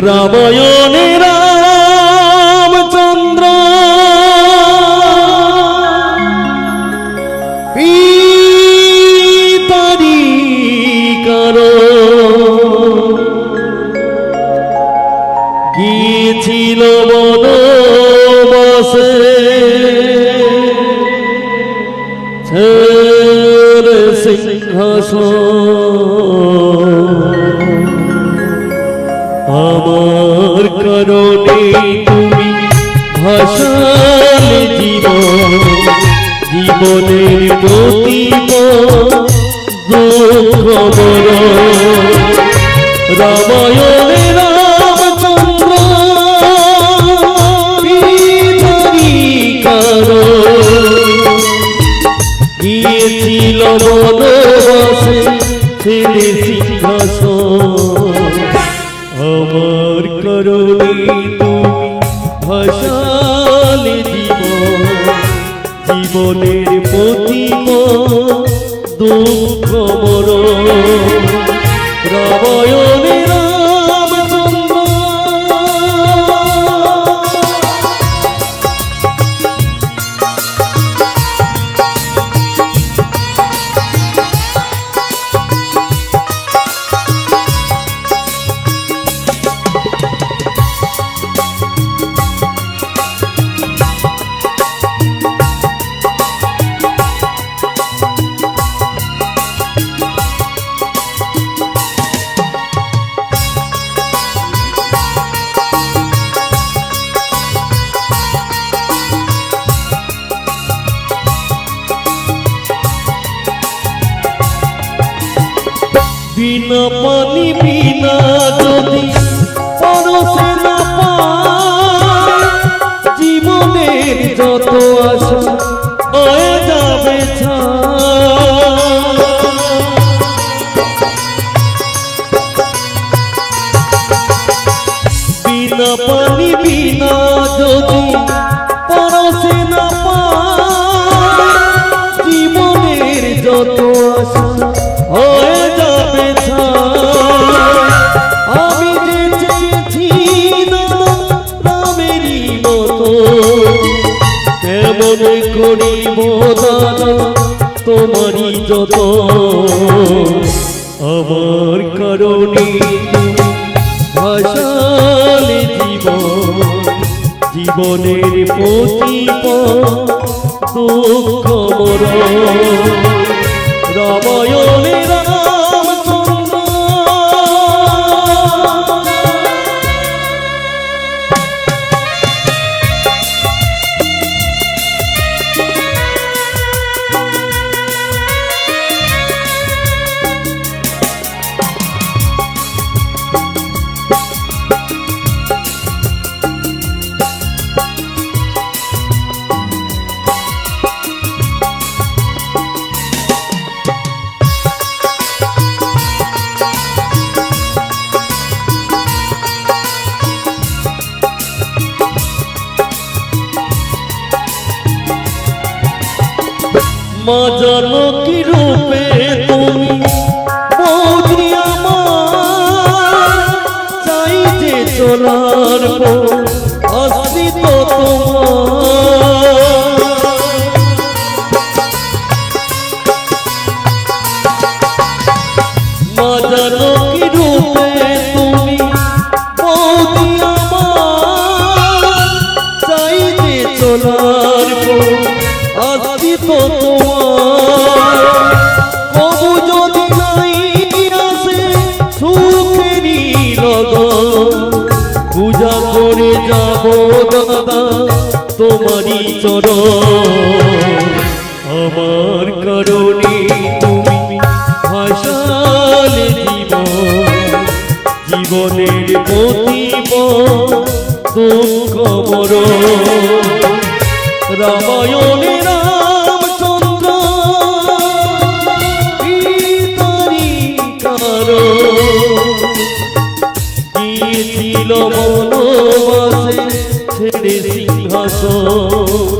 রামায়ণে রামচন্দ্র। পিতারি কারও। গিয়েছিল বনবাসে? ছেড়ে সিংহাসন। কারণে তুমি ভাসালে জীবন জীবনের প্রতিম দুঃখ রামায়ণে রামচন্দ্র গিয়েছিল বনবাসে ছেড়ে সিংহাসন। ভাসালে জীবন জীবনের প্রতিম দুঃখ মর রামায়ণে বিনা পানি বিনা যদি পরশে না পায়, জীবনের যত আশা হয়ে যাবে বিনা পানি বিনা যদি পরশে না পায়, জীবনের যত আশা হয়ে তোমারই যত। আমার কারণে ভাষালে জীবন। জীবনের প্রতিপ দুঃখ মর রামায়ণে মা জানো কি রূপে তুমি বৌদি আমার চাই যে চলার পূজা করে যাব দাদা, তোমারই চরণ। আমার কারণে তুমি ভাসালে জীবন, জীবনের প্রতিব দুঃখ বড় সিংহাসন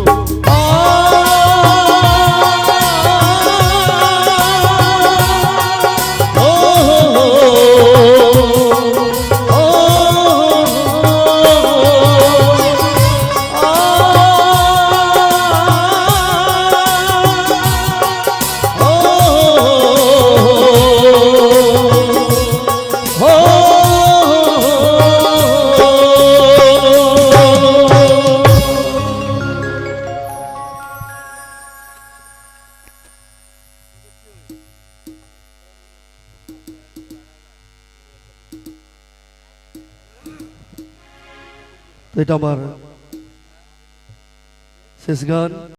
তো এটা আমার শেষ গান।